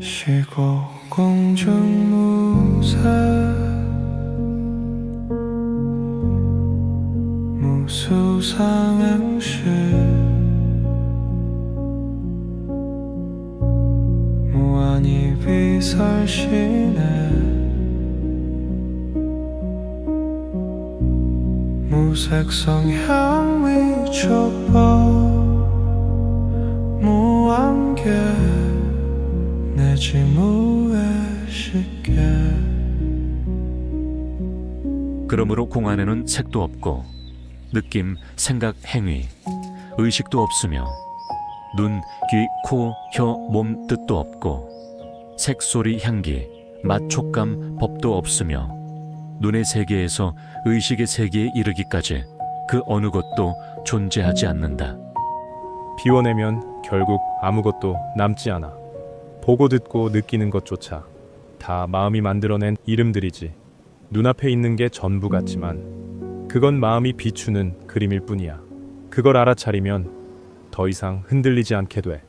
시고 공중무사 무수상행시 무한히 비설시네 무색성향 위촉법 무한계 내지 무의식계 그러므로 공 안에는 색도 없고 느낌, 생각, 행위, 의식도 없으며 눈, 귀, 코, 혀, 몸 뜻도 없고 색, 소리, 향기, 맛, 촉감, 법도 없으며 눈의 세계에서 의식의 세계에 이르기까지 그 어느 것도 존재하지 않는다. 비워내면 결국 아무것도 남지 않아. 보고 듣고 느끼는 것조차 다 마음이 만들어낸 이름들이지. 눈앞에 있는 게 전부 같지만 그건 마음이 비추는 그림일 뿐이야. 그걸 알아차리면 더 이상 흔들리지 않게 돼.